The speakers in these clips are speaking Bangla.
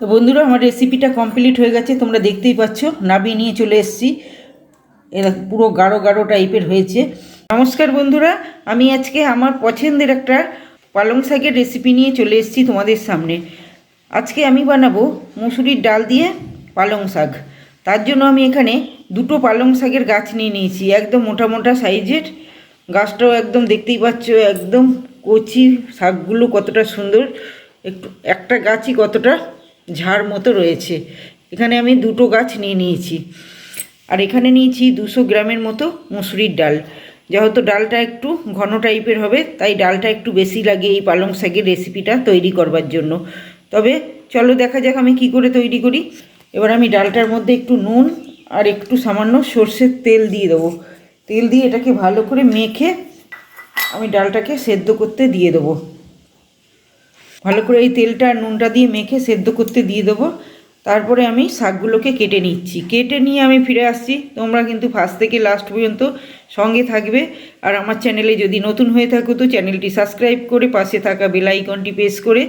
তো বন্ধুরা, আমার রেসিপিটা কমপ্লিট হয়ে গেছে। তোমরা দেখতেই পাচ্ছ, নাবি নিয়ে চলে এসেছি। এরা পুরো গাঢ় গাঢ় টাইপের হয়েছে। নমস্কার বন্ধুরা, আমি আজকে আমার পছন্দের একটা পালং শাকের রেসিপি নিয়ে চলে এসেছি তোমাদের সামনে। আজকে আমি বানাবো মুসুরির ডাল দিয়ে পালং শাক। তার জন্য আমি এখানে দুটো পালং শাকের গাছ নিয়ে নিয়েছি। একদম মোটা মোটা সাইজের। গাছটাও একদম দেখতেই পাচ্ছ, একদম কচি শাকগুলো কতটা সুন্দর। একটু, একটা গাছই কতটা ঝাড় মতো রয়েছে। এখানে আমি দুটো গাছ নিয়ে নিয়েছি। আর এখানে নিয়েছি দুশো গ্রামের মতো মুসুরির ডাল। যেহেতু ডালটা একটু ঘন টাইপের হবে, তাই ডালটা একটু বেশি লাগে এই পালং শাকের রেসিপিটা তৈরি করবার জন্য। তবে চলো দেখা যাক আমি কি করে তৈরি করি। এবার আমি ডালটার মধ্যে একটু নুন আর একটু সামান্য সর্ষের তেল দিয়ে দেবো। তেল দিয়ে এটাকে ভালো করে মেখে আমি ডালটাকে সেদ্ধ করতে দিয়ে দেবো। ভালো করে এই তেলটা আর নুনটা দিয়ে মেখে সেদ্ধ করতে দিয়ে দেবো। তারপরে আমি শাকগুলোকে কেটে নিচ্ছি। কেটে নিয়ে আমি ফিরে আসছি। তোমরা কিন্তু ফার্স্ট থেকে লাস্ট পর্যন্ত সঙ্গে থাকবে। আর আমার চ্যানেলে যদি নতুন হয়ে থাকো তো চ্যানেলটি সাবস্ক্রাইব করে পাশে থাকা বেল আইকনটি প্রেস করে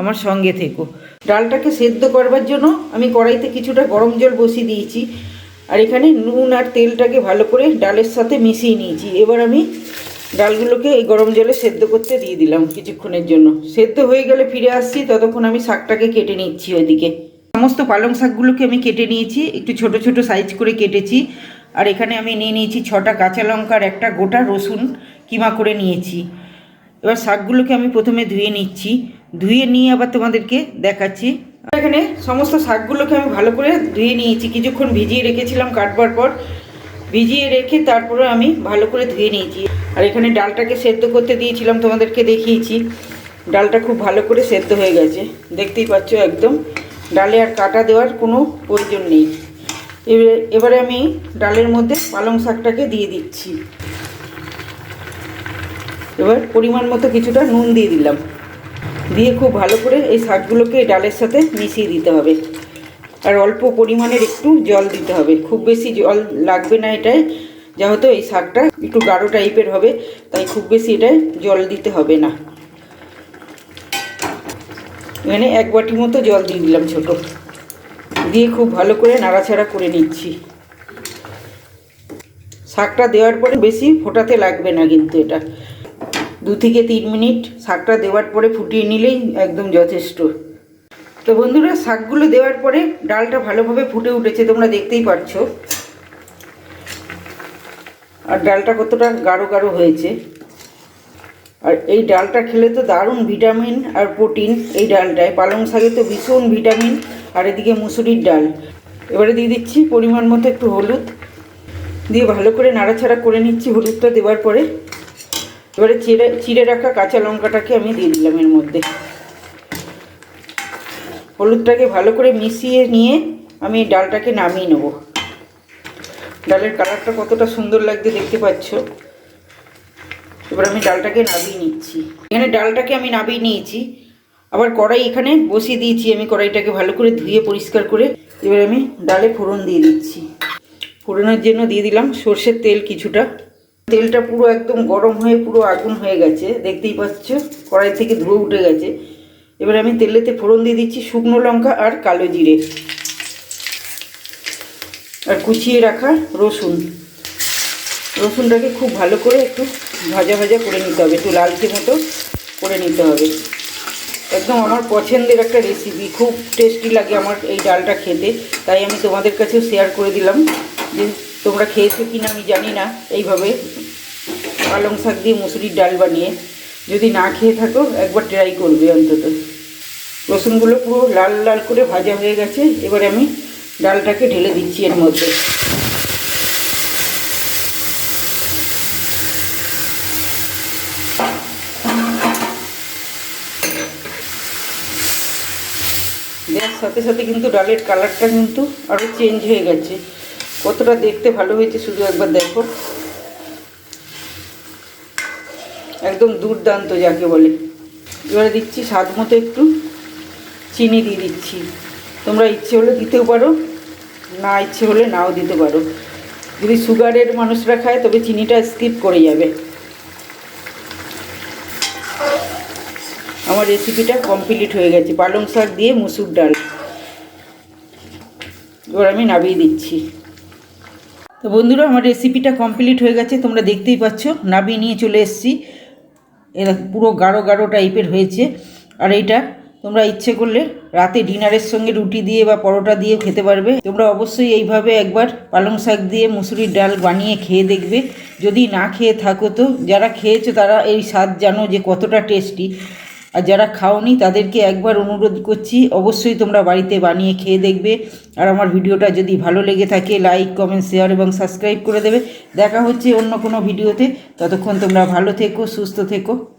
আমার সঙ্গে থেকো। ডালটাকে সেদ্ধ করবার জন্য আমি কড়াইতে কিছুটা গরম জল বসিয়ে দিয়েছি। আর এখানে নুন আর তেলটাকে ভালো করে ডালের সাথে মিশিয়ে নিয়েছি। এবার আমি ডালগুলোকে এই গরম জলে সেদ্ধ করতে দিয়ে দিলাম কিছুক্ষণের জন্য। সেদ্ধ হয়ে গেলে ফিরে আসছি, ততক্ষণ আমি শাকটাকে কেটে নিচ্ছি ওইদিকে। সমস্ত পালং শাকগুলোকে আমি কেটে নিয়েছি, একটু ছোট ছোট সাইজ করে কেটেছি। আর এখানে আমি নিয়ে নিয়েছি ছটা কাঁচা লঙ্কার একটা গোটা রসুন কিমা করে নিয়েছি। এবার শাকগুলোকে আমি প্রথমে ধুয়ে নিচ্ছি। ধুয়ে নিয়ে আবার তোমাদেরকে দেখাচ্ছি। এখানে সমস্ত শাকগুলোকে আমি ভালো করে ধুয়ে নিয়েছি। কিছুক্ষণ ভিজিয়ে রেখেছিলাম কাটবার পর। ভিজিয়ে রেখে তারপরে আমি ভালো করে ধুয়ে নিয়েছি। আর এখানে ডালটাকে সেদ্ধ করতে দিয়েছিলাম, তোমাদেরকে দেখিয়েছি। ডালটা খুব ভালো করে সেদ্ধ হয়ে গেছে। দেখতেই পাচ্ছ একদম ডালে আর কাটা দেওয়ার কোনো প্রয়োজন নেই। এবারে এবারে আমি ডালের মধ্যে পালং শাকটাকে দিয়ে দিচ্ছি। এবার পরিমাণ মতো কিছুটা নুন দিয়ে দিলাম। দিয়ে খুব ভালো করে এই শাকগুলোকে ডালের সাথে মিশিয়ে দিতে হবে। আর অল্প পরিমাণের একটু জল দিতে হবে। খুব বেশি জল লাগবে না এটায়। যেহেতু এই শাকটা একটু গাঢ় টাইপের হবে, তাই খুব বেশি এটায় জল দিতে হবে না। এখানে এক বাটি মতো জল দিয়ে দিলাম ছোট। দিয়ে খুব ভালো করে নাড়াচাড়া করে নিচ্ছি। শাকটা দেওয়ার পরে বেশি ফোটাতে লাগবে না কিন্তু এটা। দু থেকে তিন মিনিট শাকটা দেওয়ার পরে ফুটিয়ে নিলেই একদম যথেষ্ট। তো বন্ধুরা, শাকগুলো দেওয়ার পরে ডালটা ভালোভাবে ফুটে উঠেছে, তোমরা দেখতেই পাচ্ছ আর ডালটা কতটা গাঢ় গাঢ় হয়েছে। আর এই ডালটা খেলে তো দারুণ ভিটামিন আর প্রোটিন এই ডালটায়। পালং শাকে তো ভীষণ ভিটামিন, আর এদিকে মুসুরির ডাল। এবারে দিয়ে দিচ্ছি পরিমাণ মতো একটু হলুদ। দিয়ে ভালো করে নাড়াচাড়া করে নিচ্ছি হলুদটা দেওয়ার পরে। এবারে চিড়ে চিড়ে রাখা কাঁচা লঙ্কাটাকে আমি দিয়ে দিলাম এর মধ্যে। হলুদটাকে ভালো করে মিশিয়ে নিয়ে আমি ডালটাকে নামিয়ে নেব। ডালের কালারটা কতটা সুন্দর লাগছে দেখতে পাচ্ছ। এবার আমি ডালটাকে নামিয়ে নিচ্ছি। এখানে ডালটাকে আমি নামিয়ে নিয়েছি। আবার কড়াই এখানে বসিয়ে দিয়েছি। আমি কড়াইটাকে ভালো করে ধুয়ে পরিষ্কার করে এবার আমি ডালে ফোড়ন দিয়ে দিচ্ছি। ফোড়নের জন্য দিয়ে দিলাম সর্ষের তেল কিছুটা। তেলটা পুরো একদম গরম হয়ে পুরো আগুন হয়ে গেছে। দেখতেই পাচ্ছ, কড়াই থেকে ধুয়ে উঠে গেছে। এবার আমি তেলেতে ফোড়ন দিয়ে দিচ্ছি শুকনো লঙ্কা আর কালো জিরে। আর কুচিয়ে রাখা রসুন। রসুনটাকে খুব ভালো করে একটু ভাজা ভাজা করে নিতে হবে, একটু লালচে মতো করে নিতে হবে। একদম আমার পছন্দের একটা রেসিপি খুব টেস্টি লাগে আমার এই ডালটা খেতে। তাই আমি তোমাদের কাছেও শেয়ার করে দিলাম যে তোমরা খেয়েছো কি না আমি জানি না। এইভাবে পালং শাক দিয়ে মুসুরির ডাল বানিয়ে যদি না খেয়ে থাকো, একবার ট্রাই করবে অন্তত। রসুনগুলো পুরো লাল লাল করে ভাজা হয়ে গেছে। এবারে আমি ডালটাকে ঢেলে দিচ্ছি এর মধ্যে। দেওয়ার সাথে সাথে কিন্তু ডালের কালারটা কিন্তু আরও চেঞ্জ হয়ে গেছে। কতটা দেখতে ভালো হয়েছে শুধু একবার দেখো। একদম দুর্দান্ত যাকে বলে। এবারে দিচ্ছি স্বাদ মতো একটু। চিনি দিয়ে দিচ্ছি। তোমরা ইচ্ছে হলে দিতেও পারো, না ইচ্ছে হলে নাও দিতে পারো। যদি সুগারের মানুষরা খায়, তবে চিনিটা স্কিপ করে যাবে। আমার রেসিপিটা কমপ্লিট হয়ে গেছে। পালং শাক দিয়ে মুসুর ডাল। এবার আমি নাবিয়ে দিচ্ছি। তো বন্ধুরা, আমার রেসিপিটা কমপ্লিট হয়ে গেছে। তোমরা দেখতেই পাচ্ছ, নাবিয়ে নিয়ে চলে এসেছি। এরা পুরো গাঢ় গাঢ় টাইপের হয়েছে। আর এইটা তোমরা ইচ্ছে করলে রাতে ডিনারের সঙ্গে রুটি দিয়ে বা পরোটা দিয়ে খেতে পারবে। তোমরা অবশ্যই এইভাবে একবার পালং শাক দিয়ে মুসুরির ডাল বানিয়ে খেয়ে দেখবে। যদি না খেয়ে থাকো তো, যারা খেয়েছো তারা এই স্বাদ জানো যে কতটা টেস্টি। আর যারা খাওনি তাদেরকে একবার অনুরোধ করছি, অবশ্যই তোমরা বাড়িতে বানিয়ে খেয়ে দেখবে। আর আমার ভিডিওটা যদি ভালো লেগে থাকে, লাইক, কমেন্ট, শেয়ার এবং সাবস্ক্রাইব করে দেবে। দেখা হচ্ছে অন্য কোনো ভিডিওতে। ততক্ষণ তোমরা ভালো থেকো, সুস্থ থেকো।